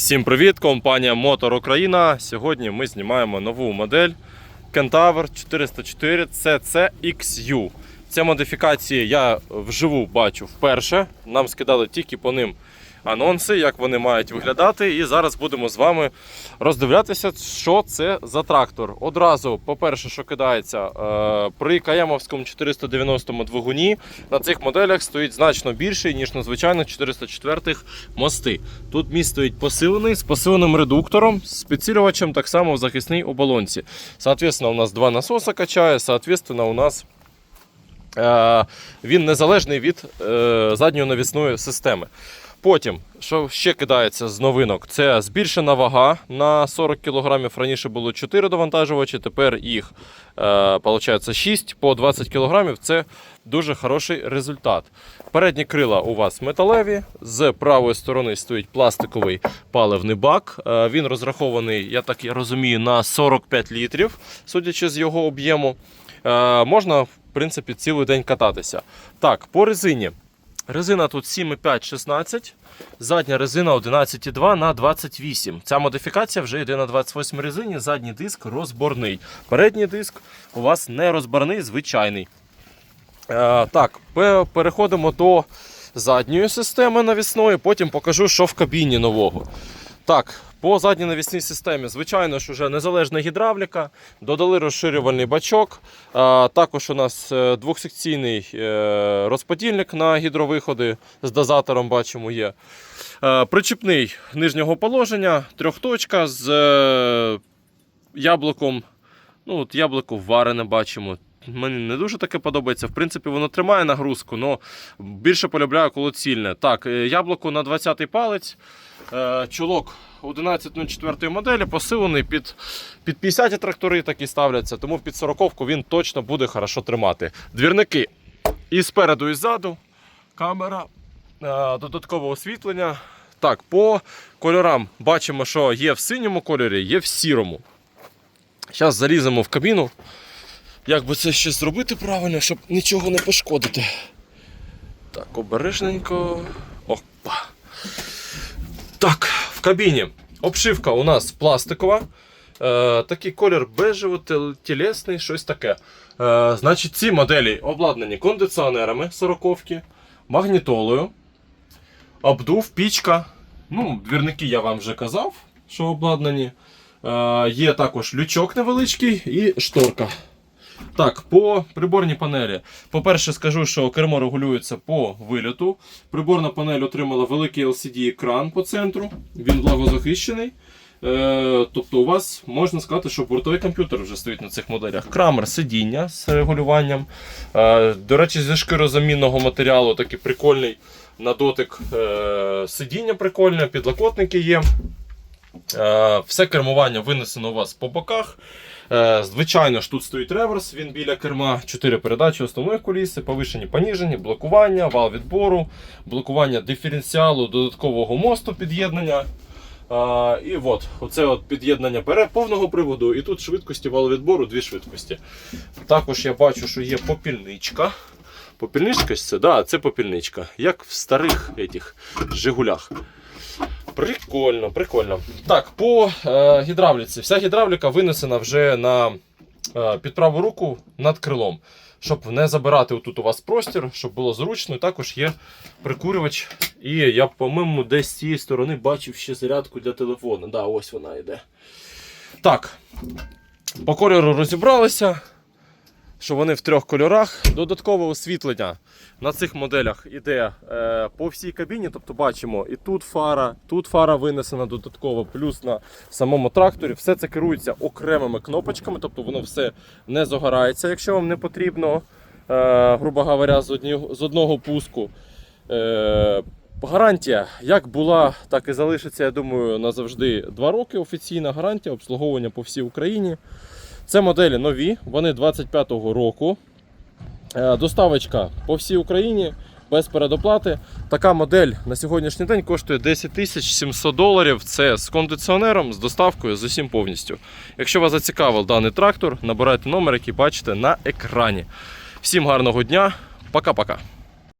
Всім привіт! Компанія Motor Україна. Сьогодні ми знімаємо нову модель Kentaur 404 CCXU. Це модифікації я вживу бачу вперше. Нам скидали тільки по ним анонси, як вони мають виглядати. І зараз будемо з вами роздивлятися, що це за трактор. Одразу, по-перше, що кидається, е, при Каямовському 490 двигуні на цих моделях стоїть значно більший, ніж на звичайних 404 мости. Тут міст стоїть посилений з посиленим редуктором, з підсилювачем так само в захисній оболонці. Соответственно, у нас два насоса качає, соответственно, у нас е, він незалежний від е, задньої навісної системи. Потім, що ще кидається з новинок, це збільшена вага на 40 кг. Раніше було 4 довантажувачі, тепер їх е, получається 6 по 20 кг. Це дуже хороший результат. Передні крила у вас металеві, з правої сторони стоїть пластиковий паливний бак. Е, він розрахований, я так розумію, на 45 літрів, судячи з його об'єму. Е, можна, в принципі, цілий день кататися. Так, по резині. Резина тут 7,5 16, задня резина 11,2 на 28. Ця модифікація вже йде на 28 резині, задній диск розборний. Передній диск у вас не розборний, звичайний. Е, так, переходимо до задньої системи навісної, потім покажу, що в кабіні нового. Так, по задній навісній системі, звичайно ж, вже незалежна гідравліка, додали розширювальний бачок. Також у нас е, двохсекційний е, розподільник на гідровиходи з дозатором бачимо є. Е, Причіпний нижнього положення, трьохточка з яблуком. Ну, от яблуко варене бачимо. Мені не дуже таке подобається. В принципі, воно тримає нагрузку, але більше полюбляю, коли цільне. Так, е, яблуко на 20-й палець. Е, Чулок 1104 моделі посилений під, під 50 трактори такі ставляться, тому під 40 він точно буде хорошо тримати. Двірники і спереду, і ззаду. Камера, е, додаткове освітлення. Так, по кольорам бачимо, що є в синьому кольорі, є в сірому. Зараз заліземо в кабіну. Як би це ще зробити правильно, щоб нічого не пошкодити. Так, обережненько. Опа. Так, в кабіні. Обшивка у нас пластикова. Е, такий колір бежево-тілесний, щось таке. Е, значить, ці моделі обладнані кондиціонерами 40-ки, магнітолою, обдув, пічка. Ну, двірники я вам вже казав, що обладнані. Е, є також лючок невеличкий і шторка. Так, по приборній панелі. По-перше, скажу, що кермо регулюється по вильоту. Приборна панель отримала великий LCD-екран по центру, він влагозахищений. Е, тобто у вас можна сказати, що бортовий комп'ютер вже стоїть на цих моделях. Крамер сидіння з регулюванням. Е, до речі, зі шкірозамінного матеріалу такий прикольний на дотик е, сидіння прикольне, підлокотники є. Все кермування винесено у вас по боках. Е, Звичайно ж, тут стоїть реверс, він біля керма, 4 передачі основної коліси, повишені, поніжені, блокування, вал відбору, блокування диференціалу, додаткового мосту під'єднання. А, і от, оце от під'єднання повного приводу, і тут швидкості валовідбору, дві швидкості. Також я бачу, що є попільничка. Попільничка це? Да, це попільничка. Як в старих етіх Жигулях. Прикольно, прикольно. Так, по е, гідравліці. Вся гідравліка винесена вже на е, під праву руку над крилом. Щоб не забирати отут у вас простір, щоб було зручно. І також є прикурювач. І я, по-моєму, десь з цієї сторони бачив ще зарядку для телефону. Да, ось вона йде. Так. По кольору розібралися. Що вони в трьох кольорах. Додаткове освітлення на цих моделях іде е, по всій кабіні. Тобто бачимо і тут фара, тут фара винесена додатково, плюс на самому тракторі. Все це керується окремими кнопочками, тобто воно все не загорається, якщо вам не потрібно, е, грубо говоря, з, одного пуску. Е, Гарантія як була, так і залишиться, я думаю, назавжди 2 роки. Офіційна гарантія обслуговування по всій Україні. Це моделі нові, вони 25-го року. Е, Доставочка по всій Україні без передоплати. Така модель на сьогоднішній день коштує 10 тисяч 700 доларів. Це з кондиціонером, з доставкою, з усім повністю. Якщо вас зацікавив даний трактор, набирайте номер, який бачите на екрані. Всім гарного дня, пока-пока.